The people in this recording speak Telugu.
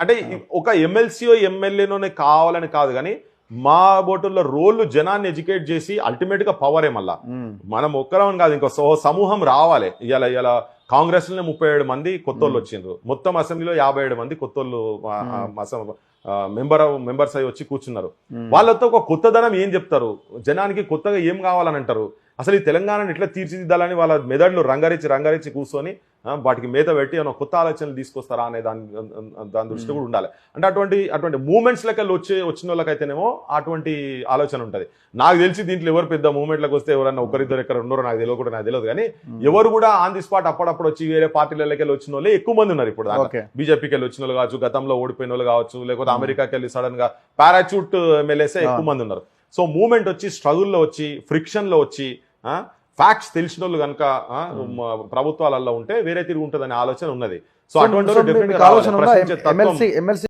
అంటే ఒక ఎమ్మెల్సీఓ ఎమ్మెల్యేనోనే కావాలని కాదు కానీ మా బోటుల్లో రోళ్ళు జనాన్ని ఎడ్యుకేట్ చేసి అల్టిమేట్గా పవరే మళ్ళా. మనం ఒక్కరం కాదు ఇంకో సో- సమూహం రావాలి. ఇలా ఇలా కాంగ్రెస్లోనే ముప్పై ఏడు మంది కొత్తోళ్ళు వచ్చిండ్రు. మొత్తం అసెంబ్లీలో యాభై ఏడు మంది కొత్తోళ్ళు ఆ, మెంబర్ మెంబర్స్ అయి వచ్చి కూర్చున్నారు. వాళ్ళతో ఒక కొత్తదనం ఏం చెప్తారు? జనానికి కొత్తగా ఏం కావాలని అంటారు? అసలు ఈ తెలంగాణను ఎట్లా తీర్చిదిద్దాలని వాళ్ళ మెదడులు రంగారెచ్చి రంగారెచ్చి కూర్చొని వాటికి మేత పెట్టి ఏమైనా కొత్త ఆలోచనలు తీసుకొస్తారా అనే దాని దాని దృష్టి కూడా ఉండాలి. అంటే అటువంటి అటువంటి మూమెంట్స్ లెక్క వచ్చే వచ్చిన వాళ్ళకైతేనేమో అటువంటి ఆలోచన ఉంటుంది. నాకు తెలిసి దీంట్లో ఎవరు పెద్ద మూమెంట్లకు వస్తే ఎవరన్నా ఒకరిద్దరు ఎక్కడ ఉన్నారో నాకు తెలియదు కూడా నాకు తెలియదు. కానీ ఎవరు కూడా ఆన్ ది స్పాట్ అప్పుడప్పుడు వచ్చి వేరే పార్టీలకి వెళ్ళి వచ్చిన వాళ్ళే ఎక్కువ మంది ఉన్నారు ఇప్పుడు బీజేపీకి వెళ్ళి వచ్చిన వాళ్ళు కావచ్చు గతంలో ఓడిపోయిన వాళ్ళు కావచ్చు లేకపోతే అమెరికాకి వెళ్ళి సడన్గా పారాచూట్ ఎమ్మెల్యేసే ఎక్కువ మంది ఉన్నారు. సో మూమెంట్ వచ్చి స్ట్రగుల్లో వచ్చి ఫ్రిక్షన్లో వచ్చి ఫ్యాక్ట్స్ తెలిసిన వాళ్ళు కనుక ప్రభుత్వాలలో ఉంటే వేరే తిరిగి ఉంటుందనే ఆలోచన ఉన్నది. సో సో అటువంటి